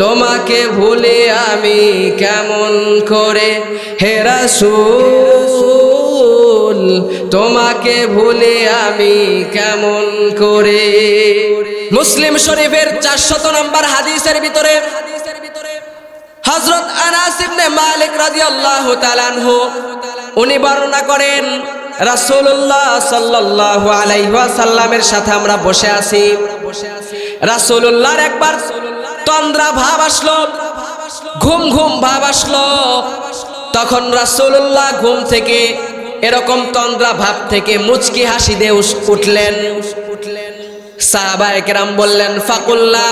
তোমাকে ভুলে আমি কেমন করে? হেরাসুল তোমাকে ভুলে আমি কেমন করে? মুসলিম শরীফের চারশত নম্বর হাদিসের ভিতরে হজরত আনাস ইবনে মালিক রাদিয়াল্লাহু তাআলা আনহু, উনি বর্ণনা করেন, রাসূলুল্লাহ সাল্লাল্লাহু আলাইহি সাথে আমরা বসে আছি। রাসূলুল্লাহর একবার তন্দ্রা ভাব আসলো, ঘুম ঘুম ভাব আসলো। তখন রাসূলুল্লাহ ঘুম থেকে এরকম তন্দ্রা ভাব থেকে মুচকি হাসি দিয়ে উঠলেন। সাহাবা একরাম বললেন ফাকুল্লা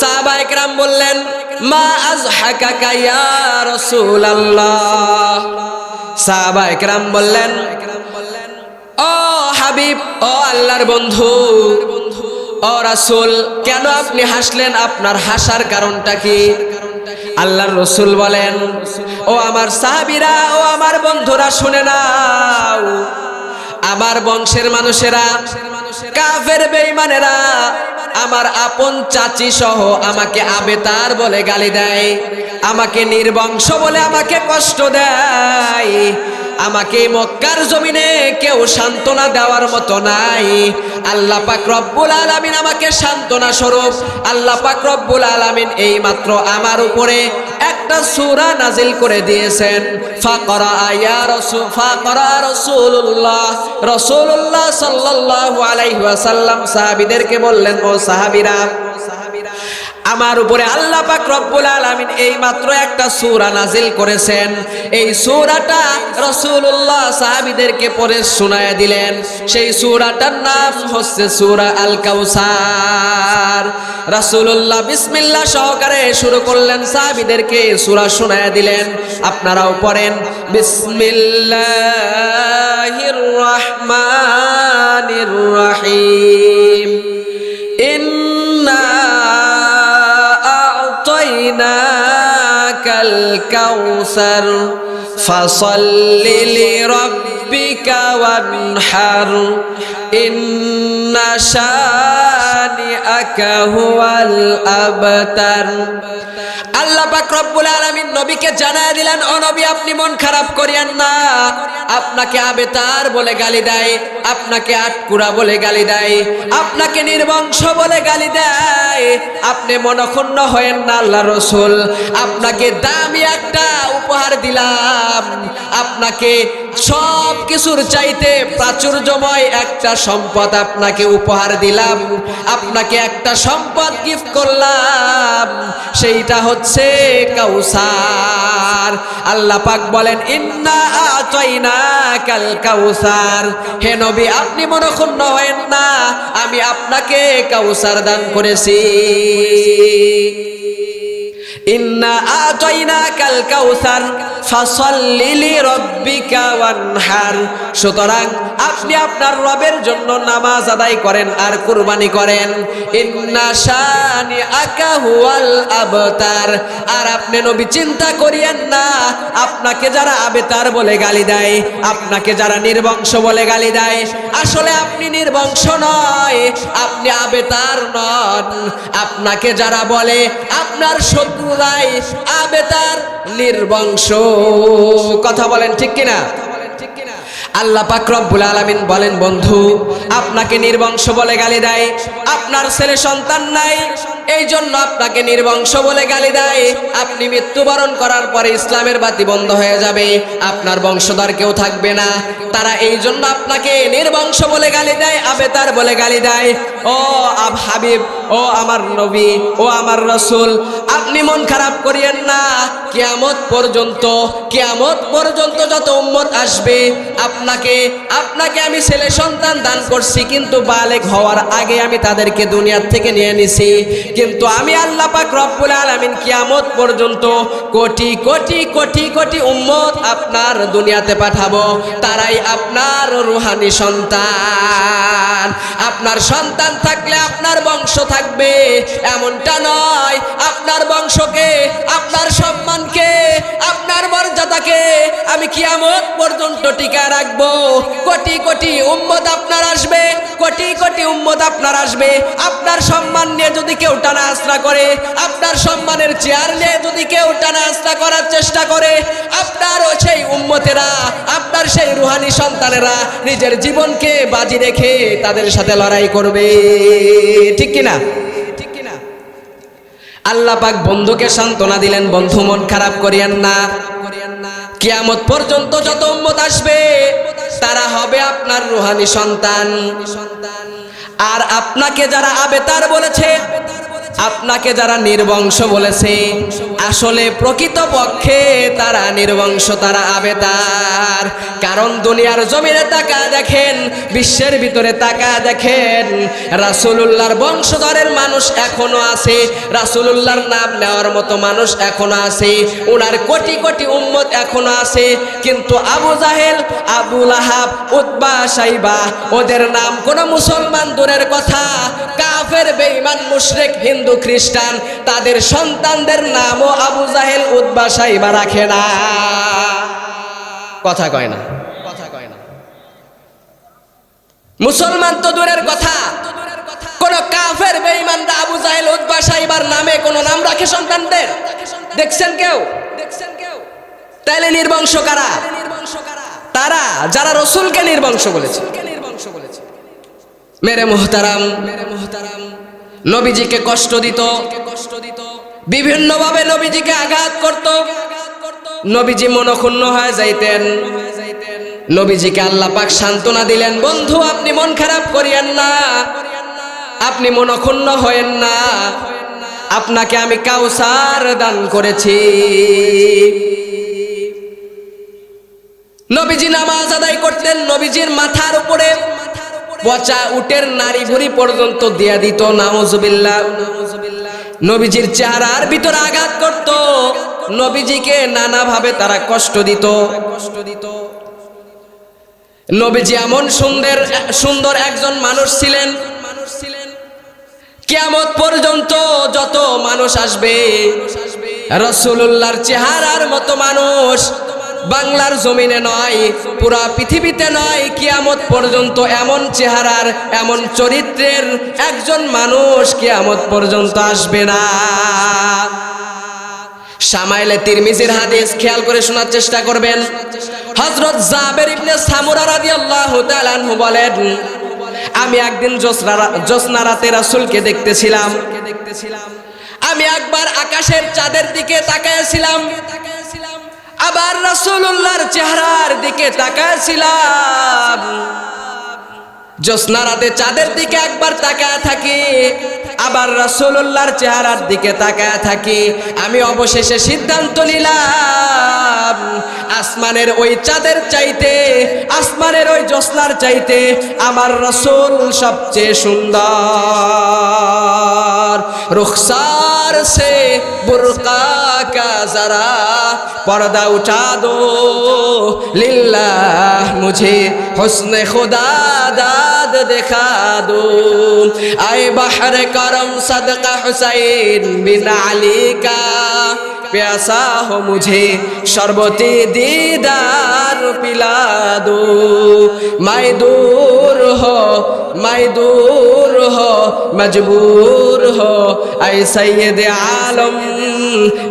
সাহাবা একরাম বললেন, মা আজ হাকাকা ইয়া রাসূলুল্লাহ? সাহাবা একরাম বললেন, ও হাবিব, ও আল্লাহর বন্ধু ও রাসুল, কেন আপনি হাসলেন? আপনার হাসার কারণটা কি? আল্লাহর রসুল বলেন, ও আমার সাহাবিরা, ও আমার বন্ধুরা, শুনে নাও। আমার বংশের মানুষেরা কাফের বেঈমানেরা আমার আপন চাচি সহ আমাকে আবেতার বলে গালি দেয়, আমাকে নির্বংশ বলে আমাকে কষ্ট দেয়, আমাকে মক্কার জমিনে কেউ সান্ত্বনা দেওয়ার মতো নাই। আল্লাহ পাক রব্বুল আলামিন আমাকে সান্ত্বনা স্বরূপ, আল্লাহ পাক রব্বুল আলামিন এই মাত্র আমার উপরে একটা সূরা নাজিল করে দিয়েছেন। ফাকরা আয়া রাসূল ফাকরা রাসূলুল্লাহ। রাসূলুল্লাহ সাল্লাল্লাহু আলাইহি ওয়াসাল্লাম সাহাবীদেরকে বললেন, ও সাহাবীরা আমার উপরে আল্লাহ পাক রব্বুল আলামিন এই মাত্র একটা সূরা নাজিল করেছেন। এই সূরাটা রাসূলুল্লাহ সাহাবীদেরকে পড়ে শোনায় দিলেন। সেই সূরাটার নাম হচ্ছে সূরা আল কাউসার রাসূলুল্লাহ বিসমিল্লাহ সহকারে শুরু করলেন, সাহাবীদেরকে সূরা শোনায় দিলেন। আপনারাও পড়েন, বিসমিল্লাহির রহমানির রহিম। الكوثر. فصل لربك وانحر. إن হুয়াল আবতার। আল্লাহ পাক রব্বুল আলামিন নবীকে জানায় দিলেন, ও নবী, আপনি মন খারাপ করিয়েন না। আপনাকে আবেতার বলে গালি দেয়, আপনাকে আটকুড়া বলে গালি দেয়, আপনাকে নির্বংশ বলে গালি দেয়। আপনি মনক্ষুণ্ণ হয়েন না আল্লাহ রসুল। আপনাকে দামি একটা উপহার দিলাম। আপনাকে সব কিছুর চাইতে প্রাচুর্যময় একটা সম্পদ আপনাকে উপহার দিলাম। আপনাকে একটা সম্পদ গিফট করলাম। সেইটা হচ্ছে কাউসার। আল্লাহ পাক বলেন, ইন্না আতাইনা কাল কাউসার। হে নবী, আপনি মনক্ষুণ্ণ হয়েন না। আমি আপনাকে কাউসার দান করেছি। ইন্না সুতরাং আপনি আপনার রবের জন্য নামাজ আদায় করেন আর কুরবানি করেন। ইন্না আর আপনি নবী চিন্তা করিয়েন না, আপনাকে যারা আবেতার বলে গালি দেয়, আপনাকে যারা নির্বংশ বলে গালি দেয়। আসলে আপনি নির্বংশ নয়, আপনি আবেতার নন। আপনাকে যারা বলে, আপনার শত্রুরাই আবেতার নির্বংশ। কথা বলেন ঠিক কিনা? আল্লাহ পাক রব্বুল আলামিন বলেন, বন্ধু, আপনাকে নির্বংশ বলে গালি দেয়। আপনার ছেলে সন্তান নাই। এই জন্য আপনাকে নির্বংশ বলে গালি দেয়। আপনি মৃত্যুবরণ করার পরে ইসলামের বাতি বন্ধ হয়ে যাবে। আপনার বংশধর কেউ থাকবে না। তারা এই জন্য আপনাকে নির্বংশ বলে গালি দেয়, আবেতার বলে গালি দেয়। ও আব হাবিব, ও আমার নবী, ও আমার রসুল, আপনি মন খারাপ করিয়েন না। কেয়ামত পর্যন্ত কেয়ামত পর্যন্ত যত উম্মত আসবে আপনাকে আপনাকে আমি ছেলে সন্তান দান করছি, কিন্তু বালেক হওয়ার আগে আমি তাদেরকে দুনিয়ার থেকে নিয়ে নিছি। কিন্তু আমি আল্লাহ পাক রব্বুল আলামিন কিয়ামত পর্যন্ত কোটি কোটি কোটি কোটি উম্মত আপনার দুনিয়াতে পাঠাবো। তারাই আপনার রুহানি সন্তান। আপনার সন্তান থাকলে আপনার বংশ থাকবে, এমনটা নয়। আপনার বংশকে, আপনার সম্মানকে, আপনার মর্যাদাকে আমি কিয়ামত পর্যন্ত টিকা রাখব। কোটি কোটি উম্মত আপনার আসবে, কোটি কোটি উম্মত আপনার আসবে। আপনার সম্মান নিয়ে যদি কেউ টানা আশ্রা করে, আপনার সম্মানের চেয়ার নিয়ে যদি কেউ টানা আশ্রা করার চেষ্টা করে, আপনারও সেই উম্মতেরা, আপনার সেই রুহানি সন্তানেরা নিজের জীবনকে বাজি রেখে তাদের সাথে লড়াই করবে। ঠিক কিনা? আল্লাহ পাক বন্ধুকে সান্ত্বনা দিলেন, বন্ধু মন খারাপ করিয়েন না। কিয়ামত পর্যন্ত যত উম্মত আসবে, তারা হবে আপনার রুহানি সন্তান। আর আপনাকে যারা আবেতার বলেছে আপনাকে যারা নির্বংশ বলেছে, আসলে প্রকৃত পক্ষে তারা নির্বংশ, তারা আবেতার কারণ দুনিয়ার জমিনে তাকা দেখেন, বিশ্বের ভিতরে তাকা দেখেন, রাসূলুল্লাহর বংশধরের মানুষ এখনও আছে, রাসূলুল্লাহর নাম নেওয়ার মতো মানুষ এখনও আছে ওনার কোটি কোটি উম্মত এখনও আছে, কিন্তু আবু জাহেল, আবু লাহাব, উতবা, সাইবা, ওদের নাম কোনো মুসলমান দূরের কথা, কাফের, বেঈমান, মুশরিক, হিন্দু খ্রিস্টান, তাদের সন্তানদের নামও আবু জাহেল উতবা সাইবা রাখে না। কথা কয় না, কথা কয় না। মুসলমান তো দূরের কথা। কোন কাফের আবু জাহেল নামে কোন নাম রাখে সন্তানদের? দেখছেন কেউ? দেখছেন কেউ তাইলে নির্বংশ কারা? তারা যারা রসুলকে নির্বংশ বলেছে। মেরে মোহতারাম মেরে মোহতারাম নবীজিকে কষ্ট দিত। বিভিন্নভাবে নবীজিকে আঘাত করত। নবীজি মনক্ষুণ্ণ হয়ে যাইতেন। নবীজিকে আল্লাহ পাক সান্ত্বনা দিলেন, বন্ধু, আপনি মন খারাপ করিয়েন না। আপনি মনক্ষুণ্ণ হয়েন না। আপনাকে আমি কাউসার দান করেছি। নবীজি নামাজ আদায় করতেন। নবীজির মাথার উপরে পচা উটের নারী ভুড়ি পর্যন্ত দিয়া দিত, নাউজুবিল্লাহ। নবীজির চেহারার ভিতরে আঘাত করত। নবীজিকে নানাভাবে তারা কষ্ট দিত। কষ্ট দিত নবীজি এমন সুন্দর সুন্দর একজন মানুষ ছিলেন। মানুষ ছিলেন কিয়ামত পর্যন্ত যত মানুষ আসবে রসুল্লাহর চেহারার মতো মানুষ বাংলার জমিনে নয়, পুরা পৃথিবীতে নয়, কিয়ামত পর্যন্ত এমন চেহারার, এমন চরিত্রের একজন মানুষ কিয়ামত পর্যন্ত আসবে না। সামাইলে তিরমিজির হাদিস খেয়াল করে শোনার চেষ্টা করবেন। হযরত জাবের ইবনে সামুরা রাদিয়াল্লাহু তাআলা আনহু বলেন, আমি একদিন জোসনা রাতে রাসূলকে দেখতেছিলাম। আমি একবার আকাশের চাঁদের দিকে তাকাইছিলাম আবার রাসূলুল্লাহর চেহারার দিকে তাকাইছিলাম। জোসনা রাতে চাঁদের দিকে একবার তাকায় থাকি, আবার রাসূলুল্লাহর চেহারার দিকে তাকায় থাকি। আমি অবশেষে সিদ্ধান্ত নিলাম, আসমানের ওই চাঁদের চাইতে, আসমানের ওই জোসনার চাইতে আমার রসুল সবচেয়ে সুন্দর रुखसार से बुरका का जरा पर्दा उठा दो लिल्लाह मुझे हुस्न खुदा दाद दिखा दो आए बहर करम सदका हुसैन बिन अली का प्यासा हो मुझे शरबती दीदार पिला दो मैं दूर हो मैं दूर हो मजबूर हो ऐ सैयद দে আলম,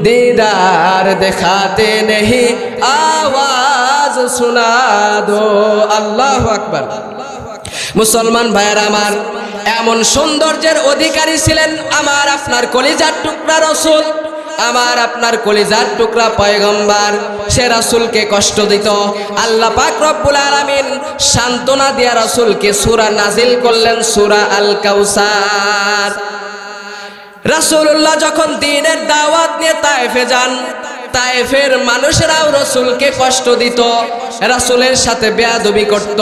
দিদার দেখাতে নেহি, আওয়াজ শোনা দো, আল্লাহ আকবর। মুসলমান ভাইয়ের আমার, এমন সৌন্দর্যের অধিকারী ছিলেন আমার আপনার কলিজার টুকরা রসুল, আমার আপনার কলিজার টুকরা পয়গম্বার, সে রসুলকে কষ্ট দিত। আল্লাহ পাক রব্বুল আলামিন সান্ত্বনা দিয়া রসুলকে সুরা নাজিল করলেন, সুরা আল কাউসার রাসূলুল্লাহ যখন দিনের দাওয়াত নিয়ে তায়েফে যান তায়েফের মানুষেরাও রসুলকে কষ্ট দিত। রাসূলের সাথে বেয়াদবি করত।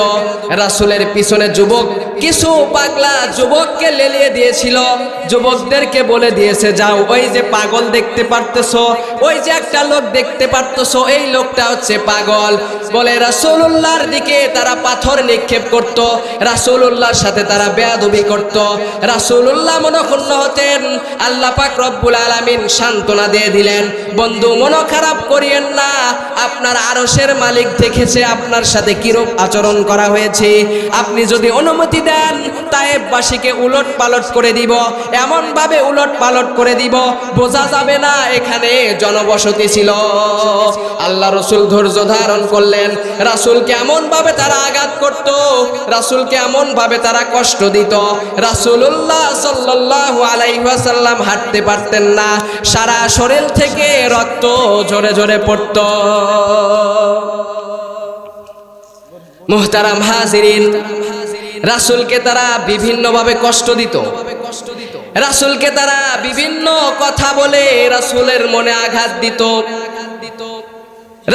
রাসূলের পিছনে যুবক, কিছু পাগলা যুবককে লেলিয়ে দিয়েছিল। যুবকদেরকে বলে দিয়েছে, যাও, ওই যে পাগল দেখতে পারতেছো, ওই যে একটা লোক দেখতে পারতেছো, এই লোকটা হচ্ছে পাগল। বলে রাসূলুল্লাহর দিকে তারা পাথর নিক্ষেপ করত। রাসূলুল্লাহর সাথে তারা বেয়াদবি করত। রাসূলুল্লাহ মনক্ষুণ্ণ হতেন। আল্লাহ পাক রব্বুল আলামিন সান্ত্বনা দিয়ে দিলেন। বন্ধু মন খারাপ করিয়েন না। আপনার আরশের মালিক দেখেছে আপনার সাথে কিরূপ আচরণ করা হয়েছে। আপনি যদি অনুমতি দেন, তায়েববাসীকে উলট পালট করে দিব এমন ভাবে উলট পালট করে দিব, বোঝা যাবে না এখানে জনবসতি ছিল। আল্লাহ রসুল ধৈর্য ধারণ করলেন। রাসূলকে এমন ভাবে তারা আঘাত করত, রাসূলকে এমন ভাবে তারা কষ্ট দিত। রাসূলুল্লাহ সাল্লাল্লাহু আলাইহি ওয়াসাল্লাম হাঁটতে পারতেন না। সারা শরীর থেকে রক্ত ঝরে ঝরে পড়ত। মুহতারাম হাজিরিন, রাসূলকে তারা বিভিন্নভাবে কষ্ট দিত। রাসূলকে তারা বিভিন্ন কথা বলে রাসূলের মনে আঘাত দিত।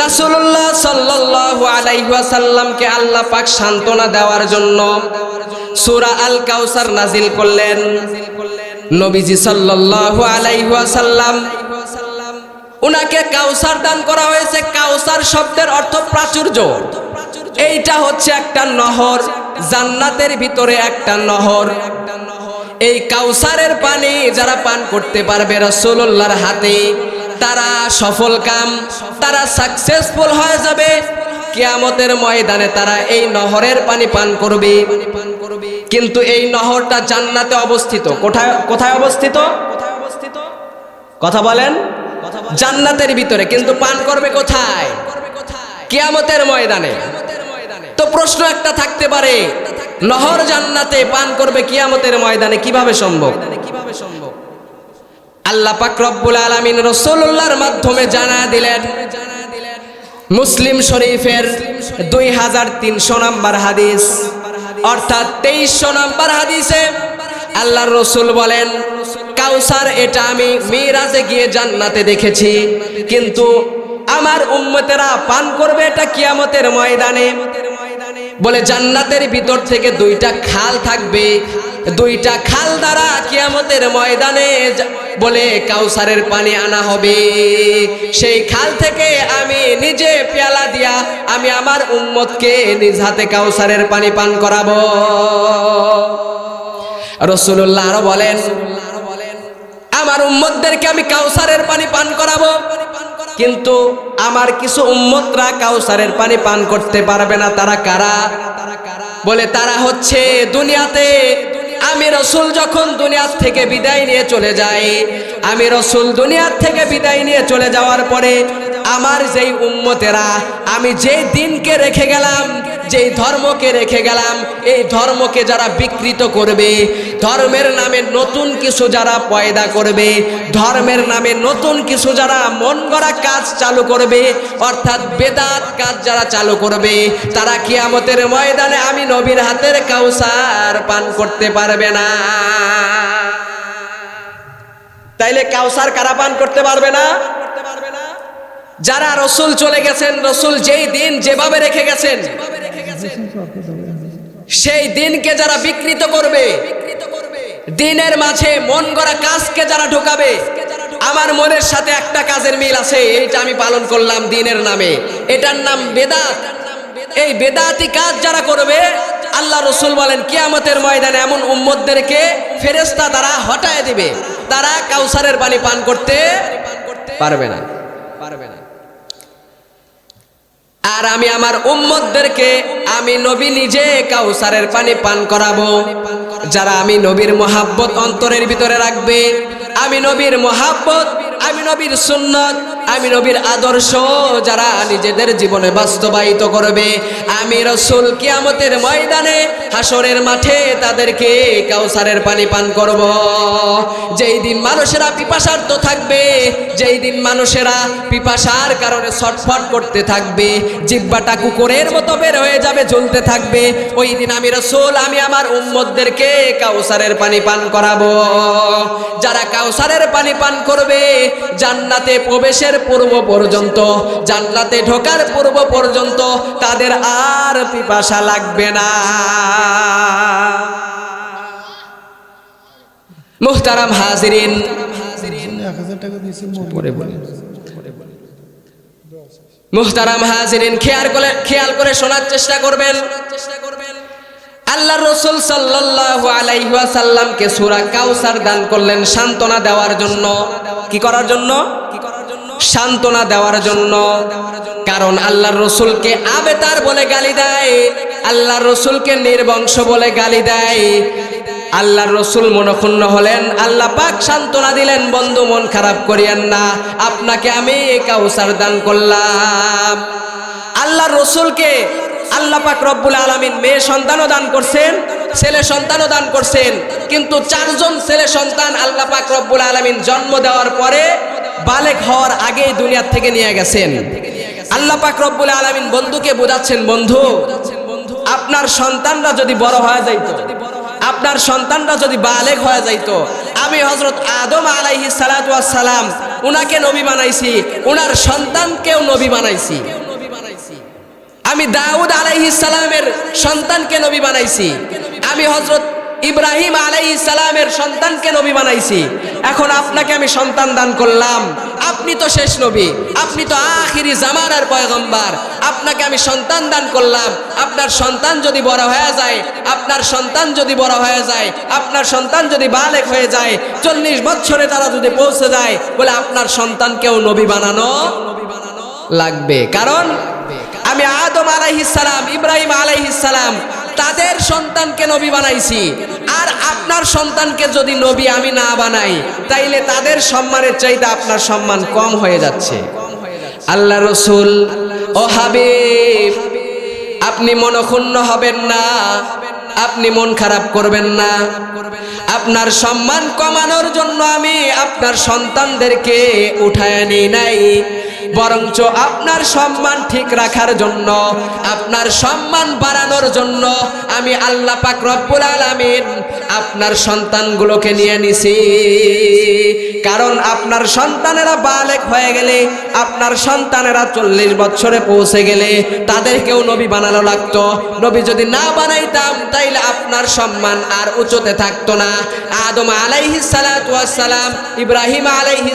রাসূলুল্লাহ সাল্লাল্লাহু আলাইহি আল্লাহ পাক সান্ত্বনা দেওয়ার জন্য সূরা আল কাউসার নাজিল করলেন। নবীজি সাল্লাল্লাহু আলাইহি ওয়াসাল্লাম উনাকে কাউসার দান করা হয়েছে। কাউসার শব্দের অর্থ প্রাচুর্য। এইটা হচ্ছে একটা নহর। জান্নাতের ভিতরে একটা নহর। এই কাউসারের পানি যারা পান করতে পারবে রাসূলুল্লাহর হাতে, তারা সফল কাম, তারা সাকসেসফুল হয়ে যাবে। কিয়ামতের ময়দানে তারা এই নহরের পানি পান করবে। কিন্তু এই নহরটা জান্নাতে অবস্থিত। কোথায় কোথায় অবস্থিত? কথা বলেন। জান্নাতের ভিতরে, কিন্তু পান করবে কোথায়? কিয়ামতের ময়দানে। তো প্রশ্ন একটা থাকতে পারে, নহর জান্নাতে পান করবে কিয়ামতের ময়দানে কীভাবে সম্ভব? কীভাবে সম্ভব আল্লাহ পাক রব্বুল আলামিন রাসূলুল্লাহর মাধ্যমে জানা দিলেন, মুসলিম শরীফের দুই হাজার তিনশো নাম্বার হাদিস। অর্থাৎ তেইশশো নাম্বার হাদিসে আল্লাহর রসুল বলেন কাউসার, এটা আমি মিরাজে গিয়ে জান্নাতে দেখেছি। কিন্তু আমার উম্মতেরা পান করবে এটা কিয়ামতের ময়দানে। বলে জান্নাতের ভিতর থেকে দুইটা খাল থাকবে। দুইটা খাল দ্বারা কিয়ামতের ময়দানে বলে কাউসারের পানি আনা হবে। সেই খাল থেকে আমি নিজে পেয়ালা দিয়া আমি আমার উম্মতকে নিজ হাতে কাউসারের পানি পান করাবো। রসুল্লাহ আরও বলেন আমার উম্মতদেরকে আমি কাউসারের পানি পান করাবো। কিন্তু আমার কিছু উম্মতরা কাউসারের পানি পান করতে পারবে না। তারা কারা? বলে, তারা হচ্ছে দুনিয়াতে আমি রসুল যখন দুনিয়ার থেকে বিদায় নিয়ে চলে যাই, আমি রসুল দুনিয়ার থেকে বিদায় নিয়ে চলে যাওয়ার পরে আমার যেই উম্মতেরা, আমি যেই দিনকে রেখে গেলাম, যেই ধর্মকে রেখে গেলাম, এই ধর্মকে যারা বিকৃত করবে, ধর্মের নামে নতুন কিছু যারা পয়দা করবে ধর্মের নামে নতুন কিছু যারা মন গড়া কাজ চালু করবে, অর্থাৎ বেদাত কাজ যারা চালু করবে, তারা কিয়ামতের ময়দানে আমি নবীর হাতের কাউসার পান করতে পারবে না। তাইলে কাউসার কারা পান করতে পারবে না? যারা রসুল চলে গেছেন, রসুল যেই দিন যেভাবে রেখে গেছেন, সেই দিনকে যারা বিকৃত করবে বিকৃত করবে দিনের মাঝে মন গড়া কাজকে যারা ঢোকাবে, আমার মনের সাথে একটা কাজের মিল আছে, এইটা আমি পালন করলাম দিনের নামে। এটার নাম বেদাত। এই বেদাতি কাজ যারা করবে, আল্লাহ রসুল বলেন, কিয়ামতের ময়দানে এমন উম্মদদেরকে ফেরেস্তা দ্বারা হটায় দিবে। তারা কাউসারের পানি পান করতে পারবে না পারবে না। আর আমি আমার উম্মতদেরকে, আমি নবী নিজে কাউসারের পানি পান করাবো। যারা আমি নবীর মোহাব্বত অন্তরের ভিতরে রাখবে আমি নবীর মোহাব্বত আমি নবীর সুন্নত আমি নবীর আদর্শ যারা নিজেদের জীবনে বাস্তবায়িত করবে। আমি রসুল কিয়ামতের ময়দানে হাসরের মাঠে তাদেরকে কাউসারের পানি পান করব। যেই দিন মানুষেরা পিপাসার্থ থাকবে, যেই দিন মানুষেরা পিপাসার কারণে ছটফট করতে থাকবে, জিব্বাটা কুকুরের মতো বের হয়ে যাবে ঝুলতে থাকবে, ওই দিন আমি রসুল, আমি আমার উম্মতদেরকে কাউসারের পানি পান করাবো। যারা কাউসারের পানি পান করবে, জান্নাতে প্রবেশের পূর্ব পর্যন্ত, জান্নাতে ঢোকার পূর্ব পর্যন্ত তাদের আর পিপাসা লাগবে না। মুহতারাম হাজিরিন। মুহতারাম হাজিরিন, খেয়াল করে খেয়াল করে শোনার চেষ্টা করবেন। আল্লাহ রসুল সাল্লাল্লাহু আলাইহি ওয়াসাল্লামকে সূরা কাউসার দান করলেন সান্ত্বনা দেওয়ার জন্য। কি করার জন্য? সান্ত্বনা দেওয়ার জন্য। কারণ আল্লাহর রসুলকে আবেতার বলে গালি দেয়, আল্লাহর রসুলকে নির্বংশ বলে গালি দেয়। আল্লাহর রসুল মনক্ষুণ্ণ হলেন, আল্লাহ পাক সান্ত্বনা দিলেন, বন্ধু মন খারাপ করিয়েন না, আপনাকে আমি কাউসার দান করলাম। আল্লাহর রসুলকে আল্লাহ পাক রব্বুল আলমিন মেয়ে সন্তানও দান করছেন, ছেলে সন্তানও দান করছেন, কিন্তু চারজন ছেলে সন্তান আল্লাহ পাক রব্বুল আলমিন জন্ম দেওয়ার পরে বালেক হওয়ার আগেই দুনিয়ার থেকে নিয়ে গেছেন। আল্লাহ পাক রব্বুল আলমিন বন্ধুকে বোঝাচ্ছেন, বন্ধু, আপনার সন্তানরা যদি বড় হয়ে যাইত, আপনার সন্তানরা যদি বালেক হয়ে যাইত, আমি হজরত আদম আলাইহি সালাম উনাকে নবী বানাইছি, উনার সন্তানকেও নবী বানাইছি। আমি দাউদ আলাইহি সালামের সন্তানকে নবী বানাইছি। আমি হজরত ইব্রাহিম আলাইহি সালামের সন্তানকে নবী বানাইছি। এখন আপনাকে আমি সন্তান দান করলাম। আপনি তো শেষ নবী। আপনি তো আখিরি জামানার পয়গম্বর। আপনাকে আমি সন্তান দান করলাম। আপনার সন্তান যদি বড় হয়ে যায়, আপনার সন্তান যদি বড় হয়ে যায়, আপনার সন্তান যদি বালেক হয়ে যায়, চল্লিশ বছরে তারা যদি পৌঁছে যায়, বলে আপনার সন্তানকেও নবী বানানো লাগবে। কারণ আমি আদম আলাইহিসালাম ইব্রাহিম আলাইহিসালাম তাদের সন্তানকে নবী বানাইছি। আর আপনার সন্তানকে যদি নবী আমি না বানাই, তাইলে তাদের সম্মানের চাইতে আপনার সম্মান কম হয়ে যাচ্ছে। আল্লাহ রসুল, ও হাবিব, আপনি মনক্ষুণ্ণ হবেন না, আপনি মন খারাপ করবেন না। আপনার সম্মান কমানোর জন্য আমি আপনার সন্তানদেরকে উঠায় নিই নাই। বরঞ্চ আপনার সম্মান ঠিক রাখার জন্য, আপনার সম্মান বাড়ানোর জন্য আমি আল্লাহ পাক রব্বুল আলামিন আপনার সন্তানগুলোকে নিয়ে নিছি। কারণ আপনার সন্তানেরা বালেক হয়ে গেলে, আপনার সন্তানেরা চল্লিশ বছরে পৌঁছে গেলে তাদেরকেও নবী বানানো লাগতো। নবী যদি না বানাইতাম, তাইলে আপনার সম্মান আর উঁচুতে থাকতো না। আদম আলাইহি সালাম, ইব্রাহিম আলাইহি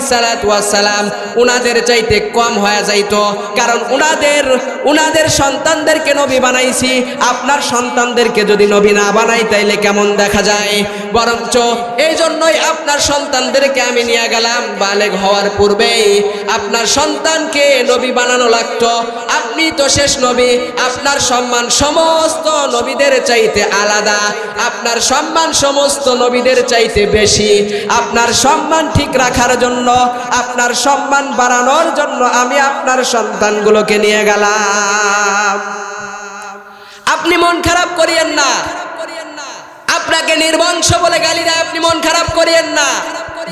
সালাম, উনাদের চাইতে কম হয়ে যাইতো। কারণ উনাদের উনাদের সন্তানদেরকে নবী বানাইছি, আপনার সন্তানদেরকে যদি নবী না বানাই, তাইলে কেমন দেখা যায়? বরঞ্চ এই জন্যই আপনার সন্তানদেরকে আমি নিয়ে গেলাম বালেগ হওয়ার পূর্বেই। আপনার সন্তানকে নবী বানানো লাগতো। আপনি তো শেষ নবী। আপনার সম্মান সমস্ত নবীদের চাইতে আলাদা। আপনার সম্মান সমস্ত নবীদের চাইতে বেশি। আপনার সম্মান ঠিক রাখার জন্য, আপনার সম্মান বাড়ানোর জন্য আমি আপনার সন্তানগুলোকে নিয়ে গেলাম। আপনি মন খারাপ করিয়েন না। আপনাকে নির্বংশ বলে গালি দেয় আপনি মন খারাপ করিয়েন না।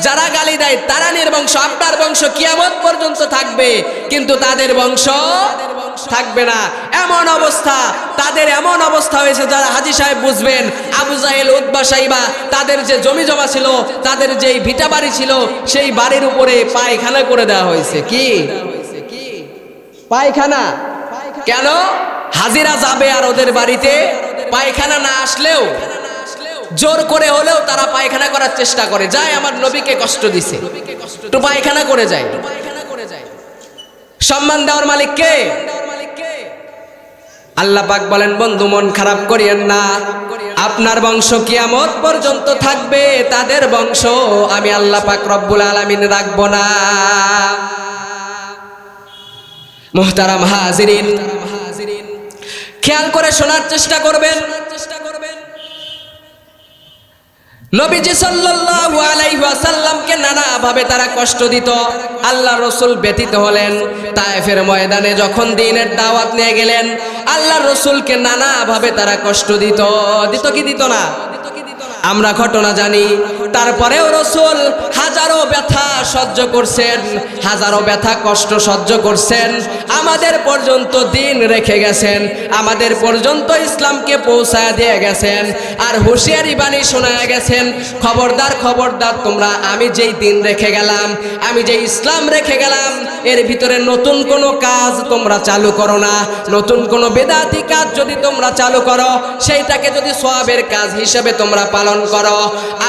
যারা গালি দেয় তারা নির্বংশ। আপনার বংশ কিয়ামত পর্যন্ত থাকবে, কিন্তু তাদের বংশ থাকবে না। এমন অবস্থা, তাদের এমন অবস্থা হয়েছে যারা হাজি সাহেব বুঝবেন, আবু জাহেল উদ্বা তাদের যে জমি জমা ছিল, তাদের যেই ভিটা বাড়ি ছিল, সেই বাড়ির উপরে পায়খানা করে দেওয়া হয়েছে। কি? পায়খানা? কেন? হাজিরা যাবে আর ওদের বাড়িতে পায়খানা না আসলেও, জোর করে হলেও তারা পায়খানা করার চেষ্টা করে। যায় আমার নবীকে কষ্ট দিছে। তো পায়খানা করে যায়। সম্মান দেওয়ার মালিক কে? আল্লাহ পাক বলেন, বন্ধু, মন খারাপ করিয়েন না। আপনার বংশ কিয়ামত পর্যন্ত থাকবে, তাদের বংশ আমি আল্লাহ পাক রব্বুল আলামিন রাখব না। মোহতারাম হাজিরিন, খেয়াল করে শোনার চেষ্টা করবেন। নবীজি সাল্লাল্লাহু আলাইহি ওয়াসাল্লামকে নানা ভাবে তারা কষ্ট দিত। আল্লাহ রসুল ব্যতীত হলেন। তায়েফের ময়দানে যখন দিনের দাওয়াত নিয়ে গেলেন আল্লাহ রসুলকে নানা ভাবে তারা কষ্ট দিত। দিত কি দিত না? আমরা ঘটনা জানি। তারপরেও রসুল হাজারো ব্যথা সহ্য করছেন, হাজারো ব্যথা কষ্ট সহ্য করছেন, আমাদের পর্যন্ত দিন রেখে গেছেন, আমাদের পর্যন্ত ইসলামকে পৌঁছায় দিয়ে গেছেন, আর হুঁশিয়ারি বাণী শোনায় গেছেন, খবরদার খবরদার, তোমরা, আমি যেই দিন রেখে গেলাম, আমি যে ইসলাম রেখে গেলাম, এর ভিতরে নতুন কোনো কাজ তোমরা চালু করো না, নতুন কোনো বেদাতি কাজ যদি তোমরা চালু করো, সেইটাকে যদি সোয়াবের কাজ হিসেবে তোমরা পালন করো।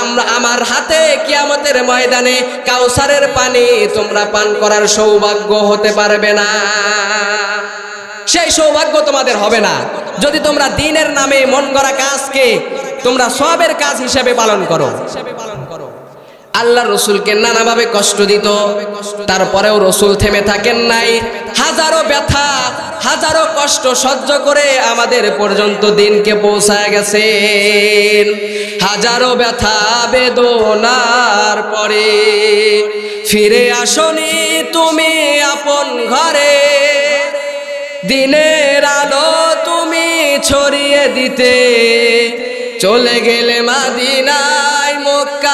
আমরা আমার হাতে কিয়ামতের ময়দানে কাউসারের পানি তোমরা পান করার সৌভাগ্য হতে পারবে না। সেই সৌভাগ্য তোমাদের হবে না। যদি তোমরা দিনের নামে মন করা কাজকে তোমরা সবের কাজ হিসেবে পালন করো। আল্লাহ রসুলকে নানাভাবে কষ্ট দিত। তারপরেও রসুল থেমে থাকেন নাই। হাজারো ব্যথা, হাজারো কষ্ট সহ্য করে আমাদের পর্যন্ত দিনকে পৌঁছায় গেছেন। হাজারো ব্যথা, বেদনার পরে ফিরে আসনি তুমি আপন ঘরে। দিনের আলো তুমি ছড়িয়ে দিতে। চলে গেলে মাদিনায়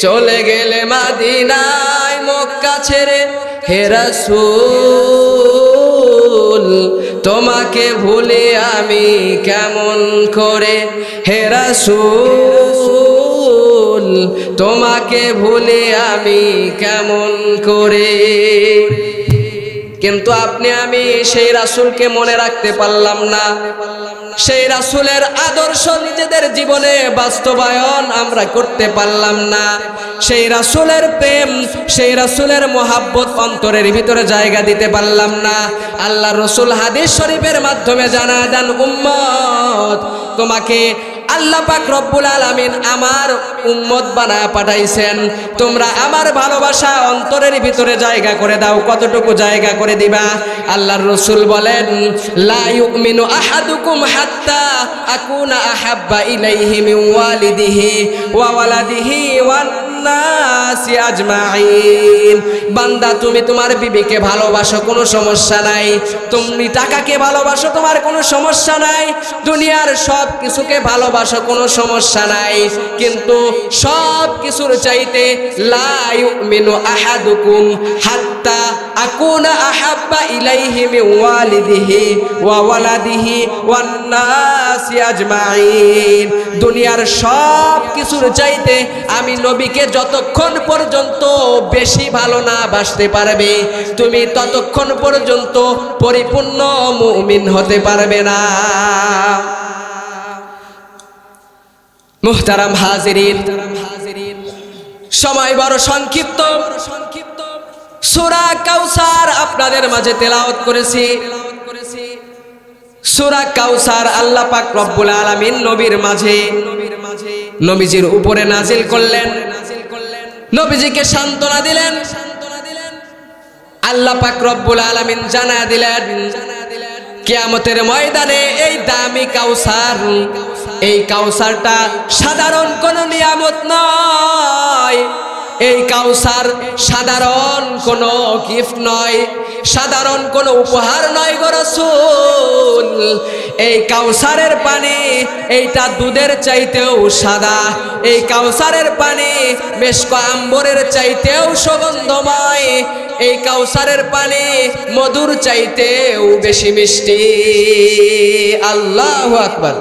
চলে গেলে মাদিনায় মক্কা ছেড়ে হেরাসুল তোমাকে ভুলে আমি কেমন করে? হেরাসুল তোমাকে ভুলে আমি কেমন করে? কিন্তু আপনি, আমি সেই রাসুলকে মনে রাখতে পারলাম না। সেই রাসুলের আদর্শ নিজেদের জীবনে বাস্তবায়ন আমরা করতে পারলাম না। সেই রাসুলের প্রেম, সেই রাসুলের মোহাব্বত অন্তরের ভিতরে জায়গা দিতে পারলাম না। আল্লাহ রসুল হাদিস শরীফের মাধ্যমে জানা দেন উম্মত, তোমাকে আল্লাহ পাক রব্বুল আলামিন আমার উম্মত বানায় পাঠাইছেন। তোমরা আমার ভালোবাসা অন্তরের ভিতরে জায়গা করে দাও, কতটুকু জায়গা করে দিবা? আল্লাহর রসুল বলেন, লা ইউমিনু আহাদুকুম হাত্তা আকুনা আহাব্বা ইলাইহি মিন ওয়ালিদিহি ওয়া ওয়ালাদিহি ওয়ান নাসি আজমাইন। বান্দা, তুমি তোমার বিবিকে ভালোবাসো, কোনো সমস্যা নাই। তুমি টাকাকে ভালোবাসো, তোমার কোনো সমস্যা নাই। দুনিয়ার সব কিছুকে ভালোবাসো, কোনো সমস্যা নাই। কিন্তু সব কিছুর চাইতে আহাদুকুম হাত্তা আহাব্বা ইলাইহি ওয়ালিদিহি ওয়া ওয়ালাদিহি ওয়ান আজমাইন। দুনিয়ার সব কিছুর চাইতে আমি নবীকে যতক্ষণ পর্যন্ত বেশি ভালো না বাসতে পারবে, তুমি ততক্ষণ পর্যন্ত পরিপূর্ণ মুমিন হতে পারবে না। মুহতারাম হাজিরিন, সময় বড় সংক্ষিপ্ত। সুরা কাউসার আপনাদের মাঝে তেলাওয়াত করেছি। সুরা কাউসার আল্লাহ পাক রব্বুল আলামিন নবীর মাঝে নবীজির উপরে নাজিল করলেন। নবীজিকে সান্ত্বনা দিলেন। আল্লাহ পাক রব্বুল আলামিন জানা দিলেন, কিয়ামতের ময়দানে এই দামি কাউসার, এই কাউসারটা সাধারণ কোনো নিয়ামত নয়। এই কাউসার সাধারণ কোনো গিফট নয়, সাধারণ কোনো উপহার নয় গো রসুল। এই কাউসারের পানি এইটা দুধের চাইতেও সাদা, এই কাউসারের পানি মেশক আম্বরের চাইতেও সুগন্ধময়, এই কাউসারের পানি মধুর চাইতেও বেশি মিষ্টি। আল্লাহ আকবার।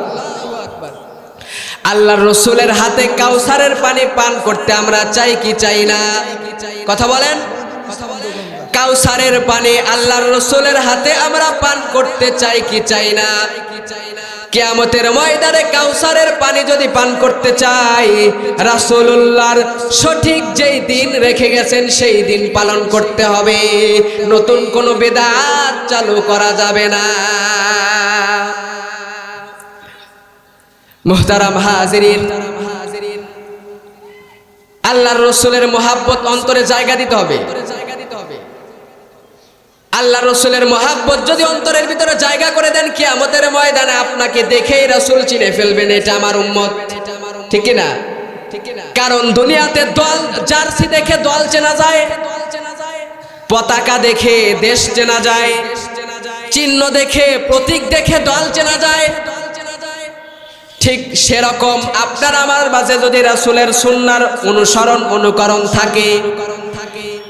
আল্লাহর রসুলের হাতে কাউসারের পানি পান করতে আমরা চাই কি চাই না? কথা বলেন? কাউসারের পানি আল্লাহর রসুলের হাতে আমরা পান করতে চাই কি চাই না? কেয়ামতের ময়দানে কাউসারের পানি যদি পান করতে চাই, রাসূলুল্লাহর সঠিক যেই দিন রেখে গেছেন সেই দিন পালন করতে হবে। নতুন কোনো বেদাত চালু করা যাবে না। মুহতারাম হাজিরিন। আল্লাহর রসুলের মোহাব্বত অন্তরে জায়গা দিতে হবে। আল্লাহ রসুলের মোহাব্বত যদি অন্তরের ভিতরে জায়গা করে দেন কি আমাদের ময়দানে আপনাকে দেখেই রসুল চিনে ফেলবেন, এটা আমার উম্মত। ঠিক না কারণ দুনিয়াতে দল জার্সি দেখে দল চেনা যায়, পতাকা দেখে দেশ চেনা যায়, চিহ্ন দেখে প্রতীক দেখে দল চেনা যায় ঠিক সেরকম আপনার আমার মাঝে যদি রাসুলের সুন্নার অনুসরণ, অনুকরণ থাকে,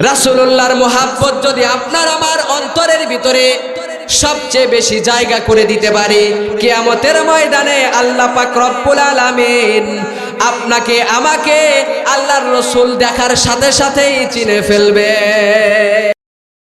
রাসুলুল্লাহর মোহাব্বত যদি আপনার আমার অন্তরের ভিতরে সবচেয়ে বেশি জায়গা করে দিতে পারে, কিয়ামতের ময়দানে আল্লাহ পাক রব্বুল আলামিন আপনাকে, আমাকে আল্লাহর রসুল দেখার সাথে সাথেই চিনে ফেলবে।